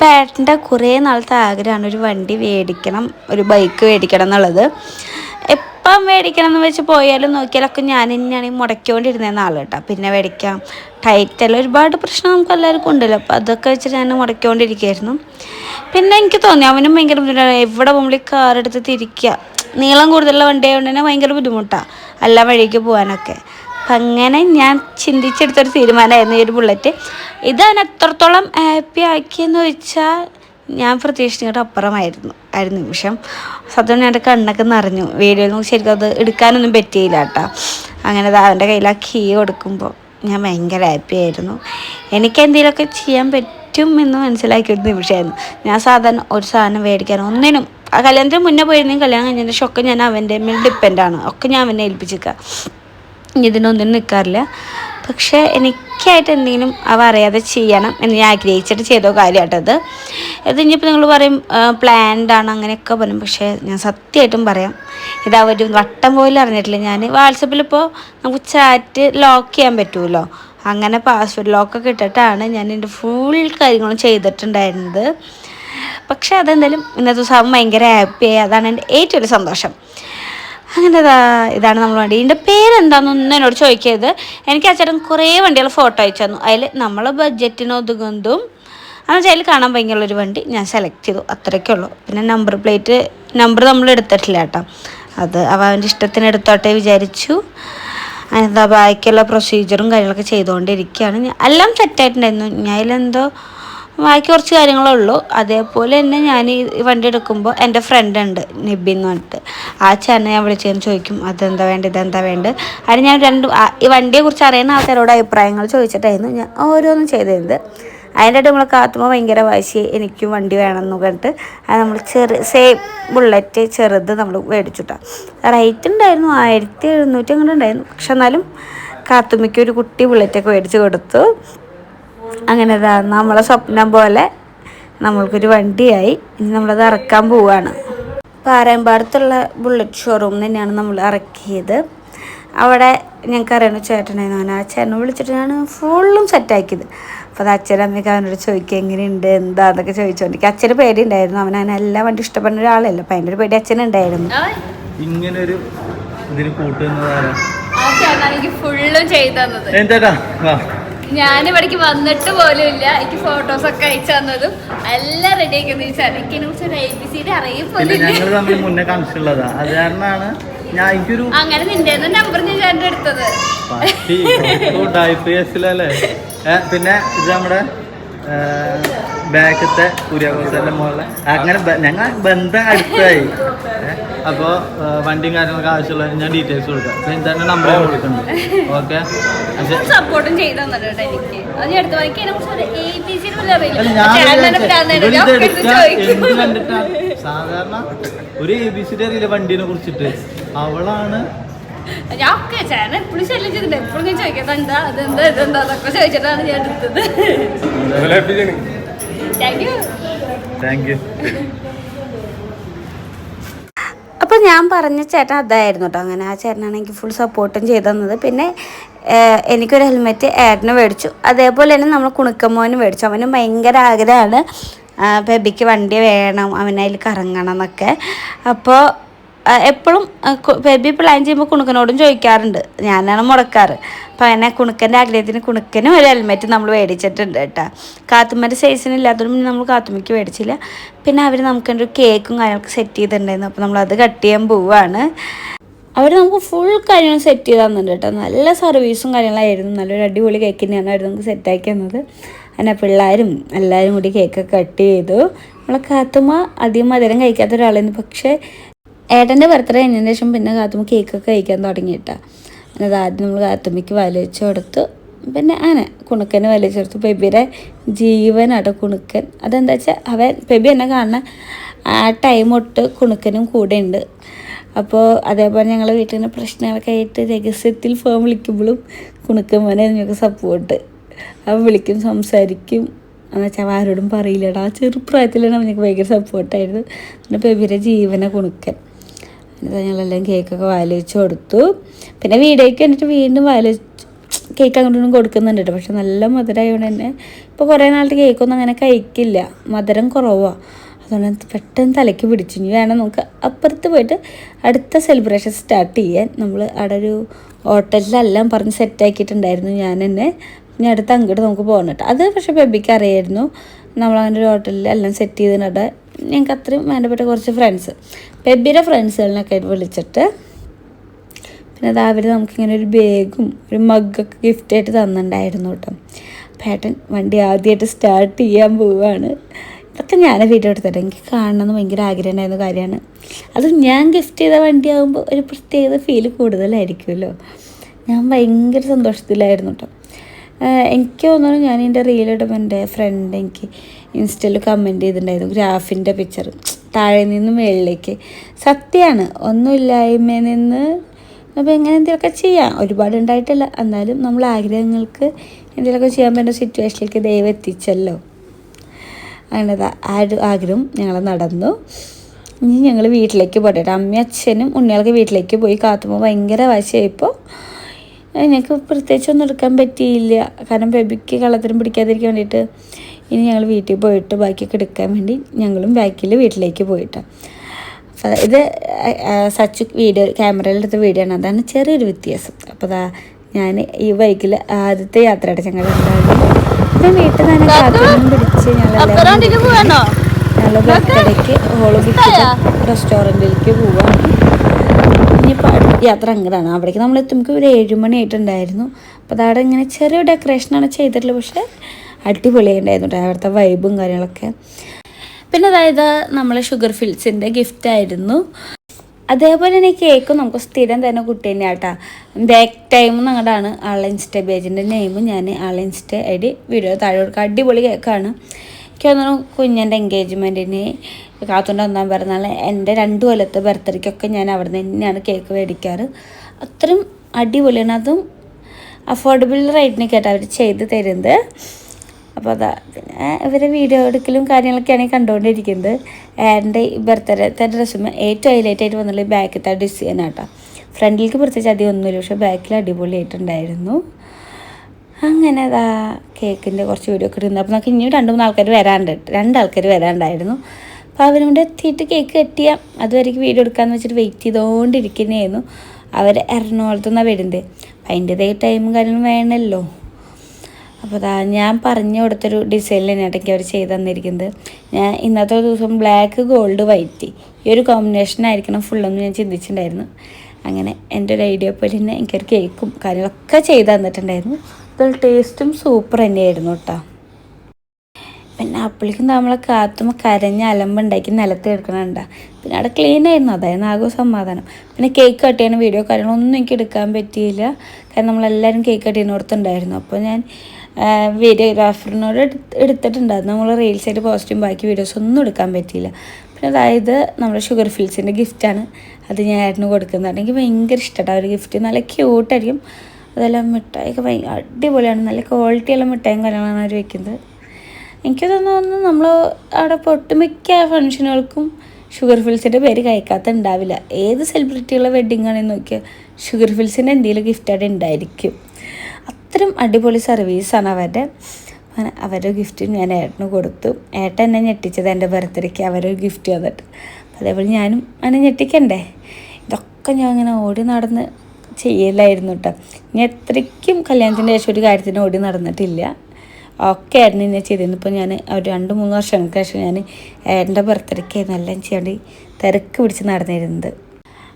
C: അപ്പം ഏട്ടന്റെ കുറേ നാളത്തെ ആഗ്രഹമാണ് ഒരു വണ്ടി മേടിക്കണം ഒരു ബൈക്ക് മേടിക്കണം എന്നുള്ളത്. എപ്പം മേടിക്കണം എന്ന് വെച്ച് പോയാലും നോക്കിയാലൊക്കെ ഞാൻ തന്നെയാണ് ഈ മുടക്കിക്കൊണ്ടിരുന്ന ആൾ കേട്ടോ. പിന്നെ മേടിക്കാം. ടൈറ്റല്ല ഒരുപാട് പ്രശ്നം നമുക്ക് എല്ലാവർക്കും ഉണ്ടല്ലോ. അപ്പോൾ അതൊക്കെ വെച്ചിട്ട് ഞാൻ മുടക്കിക്കൊണ്ടിരിക്കുകയായിരുന്നു. പിന്നെ എനിക്ക് തോന്നി അവനും ഭയങ്കര ബുദ്ധിമുട്ടാണ്. എവിടെ പോകുമ്പോൾ ഈ കാർ എടുത്ത് തിരിക്കുക. നീളം കൂടുതലുള്ള വണ്ടി ആയതുകൊണ്ട് തന്നെ ഭയങ്കര ബുദ്ധിമുട്ടാണ് എല്ലാ വഴിക്ക് പോകാനൊക്കെ. അപ്പം അങ്ങനെ ഞാൻ ചിന്തിച്ചെടുത്തൊരു തീരുമാനമായിരുന്നു ഈ ഒരു ബുള്ളറ്റ് ഇത് അവൻ എത്രത്തോളം ഹാപ്പി ആക്കിയെന്ന് വെച്ചാൽ ഞാൻ പ്രതീക്ഷിച്ചിട്ട് അപ്പുറമായിരുന്നു ആയിരുന്നു നിമിഷം. സത്യം എന്റെ കണ്ണൊക്കെ നിറഞ്ഞു. നമുക്ക് ശരിക്കും അത് എടുക്കാനൊന്നും പറ്റിയില്ല കേട്ടോ. അങ്ങനെ അവന്റെ കയ്യിൽ ആ കീ കൊടുക്കുമ്പോൾ ഞാൻ ഭയങ്കര ഹാപ്പി ആയിരുന്നു. എനിക്ക് എന്തെങ്കിലുമൊക്കെ ചെയ്യാൻ പറ്റും എന്ന് മനസ്സിലാക്കിയ ഒരു നിമിഷമായിരുന്നു. ഞാൻ സാധാരണ ഒരു സാധനം മേടിക്കാൻ ഒന്നിനും ആ കല്യാണത്തിന് മുന്നേ പോയിരുന്നെങ്കിൽ കല്യാണം കഴിഞ്ഞതിന്റെ ഷൊക്കെ ഞാൻ അവന്റെ മേൽ ഡിപ്പെൻഡാണ് ഒക്കെ ഞാൻ അവനെ ഏൽപ്പിച്ചിരിക്കുക ഇതിനൊന്നിനും നിൽക്കാറില്ല പക്ഷേ എനിക്കായിട്ട് എന്തെങ്കിലും അവ അറിയാതെ ചെയ്യണം എന്ന് ഞാൻ ആഗ്രഹിച്ചിട്ട് ചെയ്ത കാര്യമായിട്ടത് ഇത്. ഇനിയിപ്പോൾ നിങ്ങൾ പറയും പ്ലാൻഡ് ആണ് അങ്ങനെയൊക്കെ പറയും. പക്ഷേ ഞാൻ സത്യമായിട്ടും പറയാം ഇത് അവർ വട്ടം പോലും അറിഞ്ഞിട്ടില്ല ഞാൻ വാട്സപ്പിൽ ഇപ്പോൾ നമുക്ക് ചാറ്റ് ലോക്ക് ചെയ്യാൻ പറ്റുമല്ലോ അങ്ങനെ പാസ്വേഡ് ലോക്കൊക്കെ ഇട്ടിട്ടാണ് ഞാൻ എന്റെ ഫുൾ കാര്യങ്ങളും ചെയ്തിട്ടുണ്ടായിരുന്നത്. പക്ഷേ അതെന്തായാലും ഇന്നത്തെ ദിവസം ഭയങ്കര ഹാപ്പിയായി അതാണ് എന്റെ ഏറ്റവും വലിയ സന്തോഷം. അങ്ങനെ ഇതാ ഇതാണ് നമ്മൾ വണ്ടി. ഇതിന്റെ പേരെന്താണെന്നൊന്നും എന്നോട് ചോദിക്കരുത്. എനിക്ക് ആ ചേട്ടൻ കുറേ വണ്ടികൾ ഫോട്ടോ അയച്ചു തന്നു അതിൽ നമ്മളെ ബഡ്ജറ്റിന് ഒതുങ്ങുന്നതും വെച്ചാൽ അതിൽ കാണാൻ ഭയങ്കരമുള്ളൊരു വണ്ടി ഞാൻ സെലക്ട് ചെയ്തു. അത്രയ്ക്കേ ഉള്ളൂ. പിന്നെ നമ്പർ പ്ലേറ്റ് നമ്പർ നമ്മൾ എടുത്തിട്ടില്ല കേട്ടോ. അത് അവ അവന്റെ ഇഷ്ടത്തിന് എടുത്തോട്ടെ വിചാരിച്ചു. എന്താ ബാക്കിയുള്ള പ്രൊസീജിയറും കാര്യങ്ങളൊക്കെ ചെയ്തുകൊണ്ടിരിക്കുകയാണ്. എല്ലാം സെറ്റായിട്ടുണ്ടായിരുന്നു ഞാൻ അതിലെന്തോ ബാക്കി കുറച്ച് കാര്യങ്ങളേ ഉള്ളൂ. അതേപോലെ തന്നെ ഞാൻ ഈ വണ്ടി എടുക്കുമ്പോൾ എന്റെ ഫ്രണ്ട് ഉണ്ട് നിബി എന്ന് പറഞ്ഞിട്ട്. ആ ചേട്ടനെ ഞാൻ വിളിച്ചു ചോദിക്കും അതെന്താ വേണ്ട ഇതെന്താ വേണ്ട അതിന് ഞാൻ രണ്ട് ഈ വണ്ടിയെക്കുറിച്ച് അറിയുന്ന ആൾക്കാരോട് അഭിപ്രായങ്ങൾ ചോദിച്ചിട്ടായിരുന്നു ഞാൻ ഓരോന്നും ചെയ്തിരുന്നത്. അതിന്റെ നമ്മൾ കാത്തുമ്പോൾ ഭയങ്കര വാശി എനിക്കും വണ്ടി വേണം എന്ന് പറഞ്ഞിട്ട്. അത് നമ്മൾ ചെറു സെയിം ബുള്ളറ്റ് ചെറുത് നമ്മൾ മേടിച്ചിട്ടാണ് റേറ്റ് ഉണ്ടായിരുന്നു ആയിരത്തി എഴുന്നൂറ്റി അങ്ങനെ ഉണ്ടായിരുന്നു. പക്ഷെ എന്നാലും കാത്തുമ്മയ്ക്ക് ഒരു കുട്ടി ബുള്ളറ്റൊക്കെ മേടിച്ച് കൊടുത്തു. അങ്ങനെ ദാ നമ്മളെ സ്വപ്നം പോലെ നമ്മൾക്കൊരു വണ്ടിയായി. ഇനി നമ്മളത് ഇറക്കാൻ പോവാണ്. പാറയമ്പാടത്തുള്ള ബുള്ളറ്റ് ഷോറൂം തന്നെയാണ് നമ്മൾ ഇറക്കിയത് അവിടെ ഞങ്ങൾക്ക് അറിയുന്ന ചേട്ടനായിരുന്നു അവൻ ആ ചേട്ടനെ വിളിച്ചിട്ട് ഞാൻ ഫുള്ളും സെറ്റാക്കിയത് അപ്പോൾ അത് അച്ഛനും അമ്മയ്ക്ക് അവനോട് ചോദിക്കുക എങ്ങനെയുണ്ട്? എന്താന്നൊക്കെ ചോദിച്ചുകൊണ്ടിരിക്കും അച്ഛന് പേടി ഉണ്ടായിരുന്നു അവൻ അവനെ എല്ലാ വണ്ടി ഇഷ്ടപ്പെടുന്ന ഒരാളല്ല. അപ്പം അതിന്റെ ഒരു പേടി അച്ഛനുണ്ടായിരുന്നു
A: ഇങ്ങനൊരു ഇതിന് കൂട്ടുന്നതാരാ?
B: ഫുള്ളും ചെയ്തു തന്നത്.
A: എന്താ വാ.
B: ഞാൻ ഇവിടേക്ക് വന്നിട്ട് പോലും ഇല്ല. എനിക്ക് ഫോട്ടോസ് ഒക്കെ അയച്ചു തന്നതും എല്ലാം റെഡി ആക്കുന്ന ചേട്ടൻ എനിക്ക് ഇതിനെ കുറിച്ച് ഒരു എ ബി സി ഡി അറിയപ്പോലും
A: മുന്നേ കണക്ഷനുള്ളതാ അത് കാരണമാണ് ഞാൻ എനിക്കൊരു
B: അങ്ങനെ നിന്റെ നമ്പർ ഞാൻ ചേട്ടന്റെ എടുത്തത്
A: പിന്നെ ഇത് നമ്മുടെ ബാക്കത്തെ കുര്യാക്കോസന്റെ മോളെ അങ്ങനെ ഞങ്ങൾ ബന്ധം അടുത്തായി. ഏ, അപ്പോ ഏ, വണ്ടിയും കാര്യങ്ങളൊക്കെ ആവശ്യമുള്ള ഞാൻ ഡീറ്റെയിൽസ് കൊടുക്കാം. അപ്പൊ എന്തായാലും നമ്പർ ഞാൻ കൊടുക്കുന്നുണ്ട് ഓക്കെ
B: സപ്പോർട്ടും ചെയ്തു തന്നെ
A: സാധാരണ ഒരു എ ബി സി ഡി അറിയില്ല വണ്ടീനെ കുറിച്ചിട്ട്. അവളാണ്
B: ഞാൻ ഒക്കെ ചേട്ടൻ എപ്പോഴും ശല്യം ചെയ്തിട്ടുണ്ട്. എപ്പോഴും ഞാൻ ചോദിക്കട്ടെ എന്താ? അതെന്താ ഇതെന്താ അതൊക്കെ ചോദിച്ചിട്ടാണ് ഞാൻ എടുത്തത്. താങ്ക് യു
A: താങ്ക് യു
C: അപ്പോൾ ഞാൻ പറഞ്ഞ ചേട്ടൻ അതായിരുന്നു കേട്ടോ അങ്ങനെ ആ ചേട്ടനാണ് എനിക്ക് ഫുൾ സപ്പോർട്ടും ചെയ്തു തന്നത്. പിന്നെ എനിക്കൊരു ഹെൽമെറ്റ് ഏട്ടന് മേടിച്ചു. അതേപോലെ തന്നെ നമ്മൾ കുണുക്കമ്മോന് മേടിച്ചു. അവന് ഭയങ്കര ആഗ്രഹമാണ് ബേബിക്ക് വണ്ടി വേണം അവനതിൽ കറങ്ങണം എന്നൊക്കെ. അപ്പോൾ എപ്പോഴും ബേബി പ്ലാൻ ചെയ്യുമ്പോൾ കുണുക്കനോടും ചോദിക്കാറുണ്ട്. ഞാനാണ് മുടക്കാറ്. അപ്പോൾ അങ്ങനെ കുണുക്കന്റെ ആഗ്രഹത്തിന് കുണുക്കനും ഒരു ഹെൽമെറ്റ് നമ്മൾ മേടിച്ചിട്ടുണ്ട് കേട്ടോ. കാത്തുമ്മന്റെ സൈസിന് ഇല്ലാത്തതുകൊണ്ട് നമ്മൾ കാത്തുമ്മയ്ക്ക് മേടിച്ചില്ല പിന്നെ അവർ നമുക്ക് ഒരു കേക്കും കാര്യങ്ങളൊക്കെ സെറ്റ് ചെയ്തിട്ടുണ്ടായിരുന്നു. അപ്പോൾ നമ്മളത് കട്ട് ചെയ്യാൻ പോവുകയാണ് അവർ നമുക്ക് ഫുൾ കാര്യങ്ങൾ സെറ്റ് ചെയ്ത് തന്നിട്ടുണ്ട് കേട്ടോ. നല്ല സർവീസും കാര്യങ്ങളായിരുന്നു. നല്ലൊരു അടിപൊളി കേക്ക് തന്നെയാണ് അവർ നമുക്ക് സെറ്റാക്കി തന്നത്. അങ്ങനെ പിള്ളേരും എല്ലാവരും കൂടി കേക്കൊക്കെ കട്ട് ചെയ്തു. നമ്മളെ കാത്തുമ്മ അധികം മധുരം കഴിക്കാത്ത ഒരാളായിരുന്നു. പക്ഷേ ഏട്ടന്റെ ബർത്ത്ഡേ കഴിഞ്ഞതിന് ശേഷം പിന്നെ കാത്തുമ്മ കേക്കൊക്കെ കഴിക്കാൻ തുടങ്ങിയിട്ടാ അത് ആദ്യം നമ്മൾ കാത്തുമ്മയ്ക്ക് വലിച്ചു കൊടുത്തു. പിന്നെ അങ്ങനെ കുണുക്കന് വലിച്ചു കൊടുത്തു. പെബിയുടെ ജീവനാട്ടോ കുണുക്കൻ. അതെന്താ വെച്ചാൽ അവൻ പെബി എന്നെ കാണുന്ന ആ ടൈം തൊട്ട് കുണുക്കനും കൂടെ ഉണ്ട്. അപ്പോൾ അതേപോലെ ഞങ്ങൾ വീട്ടിൽ നിന്ന് പ്രശ്നങ്ങളൊക്കെ ആയിട്ട് രഹസ്യത്തിൽ ഫോൺ വിളിക്കുമ്പോഴും കുണുക്കൻ മോനെ ഞങ്ങൾക്ക് സപ്പോർട്ട് അവൻ വിളിക്കും സംസാരിക്കും. എന്ന് വെച്ചാൽ അവരോടും പറയില്ലടാ. ചെറുപ്രായത്തിലാണ് തന്നെ ഞങ്ങൾക്ക് ഭയങ്കര സപ്പോർട്ടായിരുന്നു പിന്നെ പെബിയുടെ ജീവന കുണുക്കൻ. എന്നിട്ട് ഞങ്ങളെല്ലാം കേക്കൊക്കെ വായിച്ചു കൊടുത്തു. പിന്നെ വീടേക്ക് എന്നിട്ട് വീണ്ടും വായിച്ചു കേക്ക് അങ്ങോട്ടൊന്നും കൊടുക്കുന്നുണ്ട് കേട്ടോ പക്ഷെ നല്ല മധുരമായതുകൊണ്ട് തന്നെ ഇപ്പോൾ കുറേ നാളത്തെ കേക്കൊന്നും അങ്ങനെ കഴിക്കില്ല. മധുരം കുറവാണ് അതുകൊണ്ട് പെട്ടെന്ന് തലയ്ക്ക് പിടിച്ചു. ഇനി വേണം നമുക്ക് അപ്പുറത്ത് പോയിട്ട് അടുത്ത സെലിബ്രേഷൻ സ്റ്റാർട്ട് ചെയ്യാൻ. നമ്മൾ അവിടെ ഒരു ഹോട്ടലിലെല്ലാം പറഞ്ഞ് സെറ്റാക്കിയിട്ടുണ്ടായിരുന്നു ഞാൻ തന്നെ. ഇനി അടുത്ത് അങ്ങോട്ട് നമുക്ക് പോകണം കേട്ടോ അത് പക്ഷേ ബേബിക്ക് അറിയായിരുന്നു. നമ്മളങ്ങനെ ഒരു ഹോട്ടലിൽ എല്ലാം സെറ്റ് ചെയ്തിട്ടുണ്ട്. ഞങ്ങൾക്ക് അത്രയും വേണ്ടപ്പെട്ട കുറച്ച് ഫ്രണ്ട്സ് പെബിയുടെ ഫ്രണ്ട്സുകളിനൊക്കെ വിളിച്ചിട്ട് പിന്നെ അത് അവർ നമുക്കിങ്ങനെ ഒരു ബാഗും ഒരു മഗ്ഗൊക്കെ ഗിഫ്റ്റായിട്ട് തന്നിട്ടുണ്ടായിരുന്നു കേട്ടോ. പേട്ടൻ വണ്ടി ആദ്യമായിട്ട് സ്റ്റാർട്ട് ചെയ്യാൻ പോവുകയാണ് ഇതൊക്കെ ഞാൻ വീഡിയോ എടുത്തിട്ട് എനിക്ക് കാണണമെന്ന് ഭയങ്കര ആഗ്രഹം ഉണ്ടായിരുന്ന കാര്യമാണ്. അത് ഞാൻ ഗിഫ്റ്റ് ചെയ്ത വണ്ടിയാകുമ്പോൾ ഒരു പ്രത്യേകത ഫീൽ കൂടുതലായിരിക്കുമല്ലോ. ഞാൻ ഭയങ്കര സന്തോഷത്തിലായിരുന്നു കേട്ടോ. എനിക്ക് തോന്നുന്നു ഞാൻ എന്റെ റീലിടുമ്പോൾ എന്റെ ഫ്രണ്ട് എനിക്ക് ഇൻസ്റ്റയിൽ കമന്റ് ചെയ്തിട്ടുണ്ടായിരുന്നു. ഗ്രാഫിന്റെ പിക്ചർ താഴെ നിന്ന് മുകളിലേക്ക് സത്യമാണ് ഒന്നുമില്ലായ്മയിൽ നിന്ന് അപ്പോൾ എങ്ങനെ എന്തെങ്കിലുമൊക്കെ ചെയ്യാം. ഒരുപാട് ഉണ്ടായിട്ടില്ല. എന്നാലും നമ്മൾ ആഗ്രഹങ്ങൾക്ക് എന്തെങ്കിലുമൊക്കെ ചെയ്യാൻ പറ്റുന്ന സിറ്റുവേഷനിലേക്ക് ദൈവം എത്തിച്ചല്ലോ. അങ്ങനെ ആ ഒരു ആഗ്രഹം ഞങ്ങൾ നടന്നു. ഇനി ഞങ്ങൾ വീട്ടിലേക്ക് പോട്ടെ. അമ്മ അച്ഛനും ഉണ്ണികൾക്ക് വീട്ടിലേക്ക് പോയി കാത്തുമ്പോൾ ഭയങ്കര വശമായിപ്പോൾ ഞങ്ങൾക്ക് പ്രത്യേകിച്ചൊന്നും എടുക്കാൻ പറ്റിയില്ല. കാരണം ബെബിക്ക് കള്ളത്തിനും പിടിക്കാതിരിക്കാൻ വേണ്ടിയിട്ട് ഇനി ഞങ്ങൾ വീട്ടിൽ പോയിട്ട് ബാക്കിയൊക്കെ എടുക്കാൻ വേണ്ടി ഞങ്ങളും ബാക്കിൽ വീട്ടിലേക്ക് പോയിട്ടാണ് അപ്പോൾ ഇത് സച്ച് വീഡിയോ ക്യാമറയിലെടുത്ത വീഡിയോ ആണ്. അതാണ് ചെറിയൊരു വ്യത്യാസം. അപ്പോൾ അതാ ഞാൻ ഈ ബൈക്കിൽ ആദ്യത്തെ യാത്രയുടെ ഞങ്ങൾ പിന്നെ വീട്ടിൽ തന്നെ കാത്തൊന്നും പിടിച്ച്
B: പോവാണോ?
C: ഞങ്ങൾ ബർത്ത്ഡേക്ക് ഹോൾ റെസ്റ്റോറന്റിലേക്ക് പോവാം ഇനിയിപ്പോൾ യാത്ര അങ്ങനെയാണ്. അവിടേക്ക് നമ്മൾ എത്തുമ്പോൾ ഒരു ഏഴുമണി ആയിട്ടുണ്ടായിരുന്നു. അപ്പോൾ അതവിടെ ഇങ്ങനെ ചെറിയ ഡെക്കറേഷനാണ് ചെയ്തിട്ടുള്ളത്. പക്ഷേ അടിപൊളിയായിട്ടുണ്ടായിരുന്നു കേട്ടോ അവിടുത്തെ വൈബും കാര്യങ്ങളൊക്കെ. പിന്നെ അതായത് നമ്മളെ ഷുഗർ ഫിൽസിന്റെ ഗിഫ്റ്റ് ആയിരുന്നു. അതേപോലെ തന്നെ കേക്ക് നമുക്ക് സ്ഥിരം തന്നെ കുട്ടി തന്നെയാട്ടാ ബാക്ക് ടൈം ഞങ്ങളുടെയാണ് ആളെ ഇൻസ്റ്റ പേജിന്റെ നെയിമും ഞാൻ ആളെ സ്റ്റേ ഐ ഡി വീഡിയോ താഴെ കൊടുക്കുക അടിപൊളി കേക്കാണ് എനിക്ക് തോന്നുന്നു കുഞ്ഞന്റെ എൻഗേജ്മെന്റിന് കാത്തുകൊണ്ട് ഒന്നാം പിറന്നാൾ എന്റെ രണ്ട് കൊല്ലത്തെ ബർത്ത്ഡേക്കൊക്കെ ഞാൻ അവിടെ നിന്ന് തന്നെയാണ് കേക്ക് മേടിക്കാറ്. അത്രയും അടിപൊളിയാണ്. അതും അഫോർഡബിൾ റേറ്റിനൊക്കെ ആയിട്ട് അവർ ചെയ്ത് തരുന്നത്. അപ്പോൾ അതാ പിന്നെ ഇവരെ വീഡിയോ എടുക്കലും കാര്യങ്ങളൊക്കെയാണ് കണ്ടുകൊണ്ടിരിക്കുന്നത്. എന്റെ ഈ ബർത്ത്ഡേത്തെ ഡ്രസ്സും ഏറ്റവും ഹൈലൈറ്റ് ആയിട്ട് വന്നുള്ള ഈ ബാക്കത്തെ ഡിസൈൻ ആട്ടോ. ഫ്രണ്ടിലേക്ക് പ്രത്യേകിച്ച് അധികം ഒന്നുമില്ല പക്ഷേ ബാക്കിൽ അടിപൊളിയായിട്ടുണ്ടായിരുന്നു. അങ്ങനെ അതാ കേക്കിന്റെ കുറച്ച് വീഡിയോ ഒക്കെ ഇരുന്നു അപ്പോൾ നമുക്ക് ഇനിയും രണ്ട് മൂന്ന് ആൾക്കാർ വരാണ്ട് രണ്ടാൾക്കാർ വരാണ്ടായിരുന്നു. അപ്പോൾ അവരും കൂടെ എത്തിയിട്ട് കേക്ക് കെട്ടിയാൽ അതുവരേക്ക് വീഡിയോ എടുക്കാമെന്ന് വെച്ചിട്ട് വെയിറ്റ് ചെയ്തുകൊണ്ടിരിക്കുന്നതായിരുന്നു അവർ എറണാകുളത്തു നിന്നാണ് വരുന്നത് അപ്പം അതിന്റെതായ ടൈമും കാര്യങ്ങളും വേണമല്ലോ. അപ്പോൾ അതാ ഞാൻ പറഞ്ഞു കൊടുത്തൊരു ഡിസൈനിൽ ഇടയ്ക്ക് അവർ ചെയ്ത് തന്നിരിക്കുന്നത്. ഞാൻ ഇന്നത്തെ ദിവസം ബ്ലാക്ക് ഗോൾഡ് വൈറ്റ് ഈ ഒരു കോമ്പിനേഷൻ ആയിരിക്കണം ഫുള്ളൊന്നും ഞാൻ ചിന്തിച്ചിട്ടുണ്ടായിരുന്നു. അങ്ങനെ എന്റെ ഒരു ഐഡിയ പോലെ തന്നെ എനിക്കൊരു കേക്കും കാര്യങ്ങളൊക്കെ ചെയ്ത് തന്നിട്ടുണ്ടായിരുന്നു. അപ്പോൾ ടേസ്റ്റും സൂപ്പർ തന്നെയായിരുന്നു കേട്ടോ. പിന്നെ അപ്പോഴേക്കും നമ്മളെ കാത്തുമ്പോൾ കരഞ്ഞ് അലമ്പുണ്ടാക്കി നിലത്ത് എടുക്കണുണ്ട പിന്നെ അവിടെ ക്ലീൻ ആയിരുന്നു. അതായിരുന്നു ആകെ സമാധാനം. പിന്നെ കേക്ക് കട്ട് ചെയ്യുന്ന വീഡിയോ കാര്യങ്ങളൊന്നും എനിക്ക് എടുക്കാൻ പറ്റിയില്ല. കാരണം നമ്മളെല്ലാവരും കേക്ക് കട്ട് ചെയ്യുന്ന ഓർത്തുണ്ടായിരുന്നു അപ്പോൾ ഞാൻ വീഡിയോഗ്രാഫറിനോട് എടുത്തിട്ടുണ്ടായിരുന്നു. നമ്മൾ റീൽസ് ആയിട്ട് പോസ്റ്റും ബാക്കി വീഡിയോസ് ഒന്നും എടുക്കാൻ പറ്റിയില്ല. പിന്നെ അതായത് നമ്മുടെ ഷുഗർ ഫിൽസിന്റെ ഗിഫ്റ്റാണ് അത് ഞാൻ ആയിരുന്നു കൊടുക്കുന്നത്. എനിക്ക് ഭയങ്കര ഇഷ്ടമാണ് ആ ഒരു ഗിഫ്റ്റ് നല്ല ക്യൂട്ടായിരിക്കും അതെല്ലാം മിഠായിയൊക്കെ ഭയങ്കര അടിപൊളിയാണ്. നല്ല ക്വാളിറ്റിയുള്ള മിഠായും കാര്യങ്ങളാണ് അവർ വെക്കുന്നത്. എനിക്കതൊന്നും നമ്മൾ അവിടെ ഒട്ടുമിക്ക ഫങ്ഷനുകൾക്കും ഷുഗർ ഫിൽസിന്റെ പേര് കഴിക്കാത്ത ഉണ്ടാവില്ല ഏത് സെലിബ്രിറ്റികളുടെ വെഡിങ് ആണെന്ന് നോക്കിയാൽ ഷുഗർ ഫിൽസിന്റെ എന്തെങ്കിലും ഗിഫ്റ്റ് അവിടെ ഉണ്ടായിരിക്കും. അത്രയും അടിപൊളി സർവീസാണ് അവരുടെ. അവരുടെ ഗിഫ്റ്റ് ഞാൻ ഏട്ടന് കൊടുത്തു. ഏട്ടൻ എന്നെ ഞെട്ടിച്ചത് എന്റെ ബർത്ത്ഡേക്ക് അവരൊരു ഗിഫ്റ്റ് തന്നിട്ട്. അതേപോലെ ഞാനും അങ്ങനെ ഞെട്ടിക്കണ്ടേ? ഇതൊക്കെ ഞാൻ ഇങ്ങനെ ഓടി നടന്ന് ചെയ്യലായിരുന്നു കേട്ടോ ഞാൻ എത്രയ്ക്കും കല്യാണത്തിന്റെ ശേഷം ഒരു കാര്യത്തിന് ഓടി നടന്നിട്ടില്ല. ഒക്കെ ആയിരുന്നു ഇന്നെ ചെയ്തിരുന്നു. ഇപ്പോൾ ഞാൻ ഒരു രണ്ട് മൂന്ന് വർഷങ്ങൾക്ക് ശേഷം ഞാൻ എന്റെ ബർത്ത്ഡേക്ക് എല്ലാം ചെയ്യാണ്ട് തിരക്ക് പിടിച്ച് നടന്നിരുന്നത്.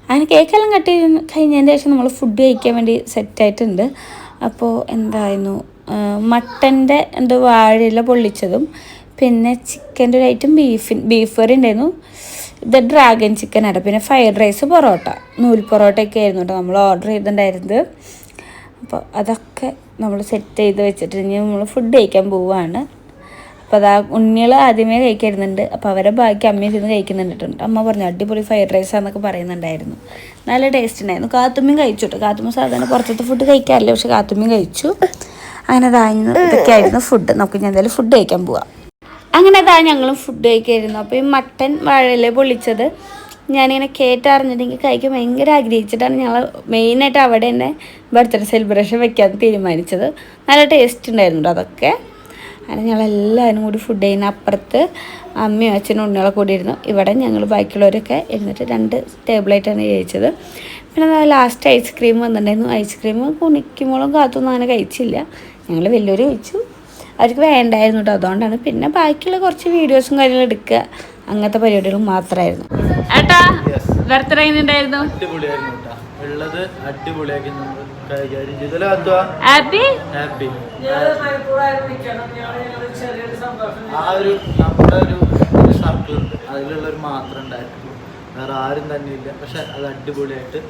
C: അങ്ങനെ കേക്കെല്ലാം കട്ട് കഴിഞ്ഞതിന് ശേഷം നമ്മൾ ഫുഡ് കഴിക്കാൻ വേണ്ടി സെറ്റായിട്ടുണ്ട് അപ്പോൾ എന്തായിരുന്നു? മട്ടന്റെ എന്തോ വാഴയില പൊള്ളിച്ചതും പിന്നെ ചിക്കന്റെ ഒരു ഐറ്റം ബീഫിൻ ബീഫ് കറി ഉണ്ടായിരുന്നു. ഇത് ഡ്രാഗൺ ചിക്കൻ ആണ് പിന്നെ ഫ്രൈഡ് റൈസ് പൊറോട്ട നൂൽ പൊറോട്ടയൊക്കെ ആയിരുന്നു കേട്ടോ നമ്മൾ ഓർഡർ ചെയ്തിട്ടുണ്ടായിരുന്നത്. അപ്പോൾ അതൊക്കെ നമ്മൾ സെറ്റ് ചെയ്ത് വെച്ചിട്ട് ഇനി നമ്മൾ ഫുഡ് കഴിക്കാൻ പോവുകയാണ്. അപ്പോൾ അതാ ഉണ്ണികൾ ആദ്യമേ കഴിക്കുന്നുണ്ട് അപ്പോൾ അവരെ ബാക്കി അമ്മയിൽ നിന്ന് കഴിക്കുന്നുണ്ട് അമ്മ പറഞ്ഞു അടിപൊളി ഫ്രൈഡ് റൈസ് ആണെന്നൊക്കെ പറയുന്നുണ്ടായിരുന്നു. നല്ല ടേസ്റ്റ് ഉണ്ടായിരുന്നു. കാത്തുമ്മയും കഴിച്ചു കേട്ടോ കാത്തുമ്മ സാധാരണ പുറത്തത്തെ ഫുഡ് കഴിക്കാറില്ല. പക്ഷെ കാത്തുമ്മയും കഴിച്ചു. അങ്ങനെ അതായിരുന്നു ഇതൊക്കെയായിരുന്നു ഫുഡ് നമുക്ക് ഞാൻ എന്തായാലും ഫുഡ് കഴിക്കാൻ പോവാം. അങ്ങനെ അതാ ഞങ്ങളും ഫുഡ് കഴിക്കായിരുന്നു. അപ്പോൾ ഈ മട്ടൻ വാഴയില പൊള്ളിച്ചത് ഞാനിങ്ങനെ കേട്ടറിഞ്ഞിട്ടെങ്കിൽ കഴിക്കാൻ ഭയങ്കര ആഗ്രഹിച്ചിട്ടാണ് ഞങ്ങൾ മെയിനായിട്ട് അവിടെ തന്നെ ബർത്ത്ഡേ സെലിബ്രേഷൻ വെക്കാൻ തീരുമാനിച്ചത്. നല്ല ടേസ്റ്റ് ഉണ്ടായിരുന്നു അതൊക്കെ. അങ്ങനെ ഞങ്ങളെല്ലാവരും കൂടി ഫുഡ് ചെയ്യുന്ന അപ്പുറത്ത് അമ്മയും അച്ഛനും ഉണ്ണികളെ കൂടി ഇരുന്നു. ഇവിടെ ഞങ്ങൾ ബാക്കിയുള്ളവരൊക്കെ ഇരുന്നിട്ട് രണ്ട് ടേബിളായിട്ടാണ് കഴിച്ചത്. പിന്നെ ലാസ്റ്റ് ഐസ്ക്രീം വന്നിട്ടുണ്ടായിരുന്നു. ഐസ്ക്രീം കുണിക്കുമ്പോഴും കാത്തൊന്നും അങ്ങനെ കഴിച്ചില്ല. ഞങ്ങൾ വലിയൊരു കഴിച്ചു. അവർക്ക് വേണ്ടായിരുന്നു കേട്ടോ അതുകൊണ്ടാണ് പിന്നെ ബാക്കിയുള്ള കുറച്ച് വീഡിയോസും കാര്യങ്ങളും എടുക്കുക. അങ്ങനത്തെ പരിപാടികൾ മാത്രമായിരുന്നു.
B: ഏട്ടാ ബർത്ത്ഡേ ഉണ്ടായിരുന്നു
A: അടിപൊളിയായിരുന്നു കേട്ടോ ഉള്ളത് അടിപൊളിയാക്കി നമ്മൾ
B: ഹാപ്പി
A: ഹാപ്പി ആ ഒരു നമ്മുടെ ഒരു സർക്കിൾ ഉണ്ട്. അതിലുള്ളവർ മാത്രം ഉണ്ടായിട്ടുള്ളൂ. വേറെ ആരും തന്നെ ഇല്ല. പക്ഷെ അത് അടിപൊളിയായിട്ട്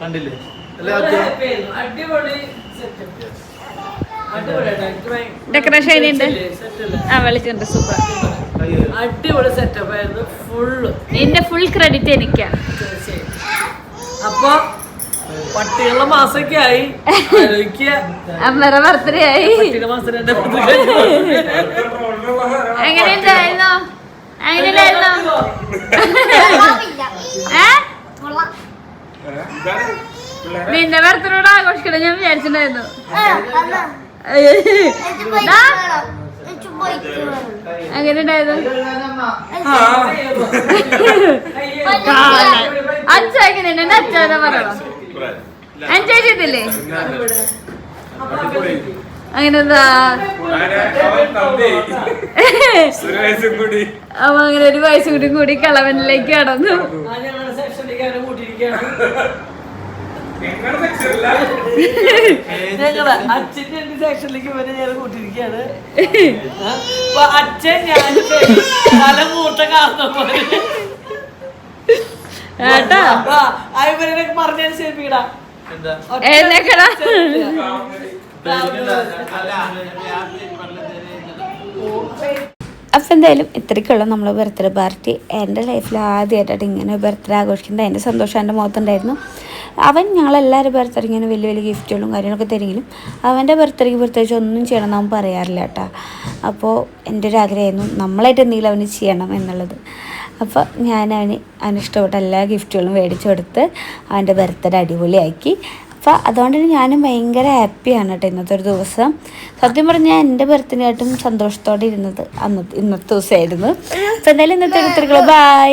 A: കണ്ടില്ലേ? അല്ലേ അതുവാ
D: അടിപൊളി
B: ഡെക്കറേഷൻ ഉണ്ട് ആ വിളിച്ചിട്ടുണ്ട്. സൂപ്പർ.
D: അടിപൊളി സെറ്റപ്പ് ആയിരുന്നു. ഫുള്ള്
B: എന്റെ ഫുൾ ക്രെഡിറ്റ് എനിക്കാ.
D: അപ്പൊ പട്ടികളുടെ മാസമൊക്കെ ആയി
B: അമ്മയുടെ ബർത്ത്ഡേ ആയി. എങ്ങനെയുണ്ടായിരുന്നോ. നിന്റെ ബർത്ത്ഡേ ആഘോഷിക്കണം ഞാൻ വിചാരിച്ചിട്ടുണ്ടായിരുന്നു.
E: അങ്ങനെ ഉണ്ടായിരുന്നു അച്ഛനെ.
B: എങ്ങനെയുണ്ടായിരുന്നു? അച്ഛ എങ്ങനെയുണ്ട്? അച്ഛനെ പറയണം എൻജോയ് ചെയ്തില്ലേ അങ്ങനെ എന്താ അപ്പൊ അങ്ങനെ ഒരു വയസ്സും കൂടി കൂടി കളവനിലേക്ക് കടന്നു.
D: ആ, ഞങ്ങളുടെ സെക്ഷനിലേക്ക് അവരെ കൂട്ടിയിരിക്കുകയാണ് ഞങ്ങൾ അച്ഛന്റെ എന്റെ സെക്ഷനിലേക്ക് ഇവരെ ഞാൻ അപ്പൊ അച്ഛൻ ഞാൻ തല മൂട്ട കാരണം പോലെ
B: ഏട്ടാ
D: ആ, ആ ഇവരെ പറഞ്ഞതിന് ശരിടാ
A: എന്താ
B: എഴുന്നേക്കടാ
C: അപ്പം എന്തായാലും ഇത്രയ്ക്കുള്ള നമ്മൾ ബർത്ത്ഡേ പാർട്ടി എന്റെ ലൈഫിൽ ആദ്യമായിട്ടാണ് ഇങ്ങനെ ബർത്ത്ഡേ ആഘോഷിക്കുന്നത്. അതിന്റെ സന്തോഷം എന്റെ മുഖത്തുണ്ടായിരുന്നു അവൻ ഞങ്ങളെല്ലാവരും ബർത്ത്ഡേ ഇങ്ങനെ വലിയ വലിയ ഗിഫ്റ്റുകളും കാര്യങ്ങളൊക്കെ തരുമെങ്കിലും അവന്റെ ബർത്ത്ഡേക്ക് പ്രത്യേകിച്ച് ഒന്നും ചെയ്യണം എന്ന് അവൻ പറയാറില്ല കേട്ടോ. അപ്പോൾ എന്റെ ഒരു ആഗ്രഹമായിരുന്നു നമ്മളായിട്ട് എന്തെങ്കിലും അവന് ചെയ്യണം എന്നുള്ളത്. അപ്പോൾ ഞാൻ അവന് ഇഷ്ടപ്പെട്ട എല്ലാ ഗിഫ്റ്റുകളും മേടിച്ചു കൊടുത്ത് അവന്റെ ബർത്ത്ഡേ അടിപൊളിയാക്കി. അപ്പോൾ അതുകൊണ്ട് തന്നെ ഞാനും ഭയങ്കര ഹാപ്പിയാണ് കേട്ടോ ഇന്നത്തെ ഒരു ദിവസം. സത്യം പറഞ്ഞാൽ എന്റെ ബർത്ത്ഡേ ആയിട്ടും സന്തോഷത്തോടെ ഇരുന്നത് അന്ന് ഇന്നത്തെ ദിവസമായിരുന്നു. അപ്പോൾ എന്തായാലും ഇന്നത്തെ ഒരു ബൈ